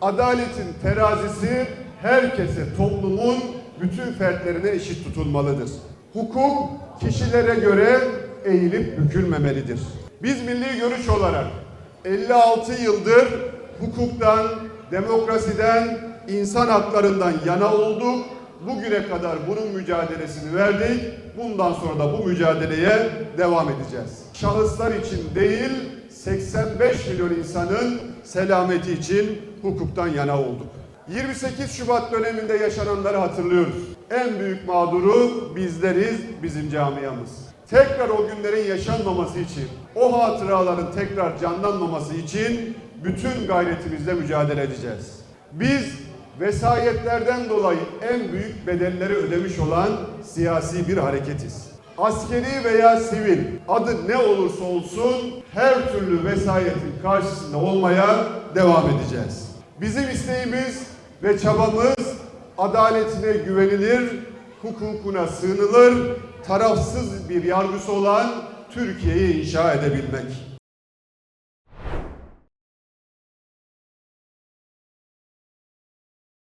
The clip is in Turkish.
Adaletin terazisi herkese, toplumun bütün fertlerine eşit tutulmalıdır. Hukuk kişilere göre eğilip bükülmemelidir. Biz milli görüş olarak 56 yıldır hukuktan, demokrasiden, insan haklarından yana olduk. Bugüne kadar bunun mücadelesini verdik. Bundan sonra da bu mücadeleye devam edeceğiz. Şahıslar için değil, 85 milyon insanın selameti için hukuktan yana olduk. 28 Şubat döneminde yaşananları hatırlıyoruz. En büyük mağduru bizleriz, bizim camiamız. Tekrar o günlerin yaşanmaması için, o hatıraların tekrar canlanmaması için bütün gayretimizle mücadele edeceğiz. Biz vesayetlerden dolayı en büyük bedelleri ödemiş olan siyasi bir hareketiz. Askeri veya sivil adı ne olursa olsun her türlü vesayetin karşısında olmaya devam edeceğiz. Bizim isteğimiz ve çabamız adaletine güvenilir, hukukuna sığınılır, tarafsız bir yargısı olan Türkiye'yi inşa edebilmek.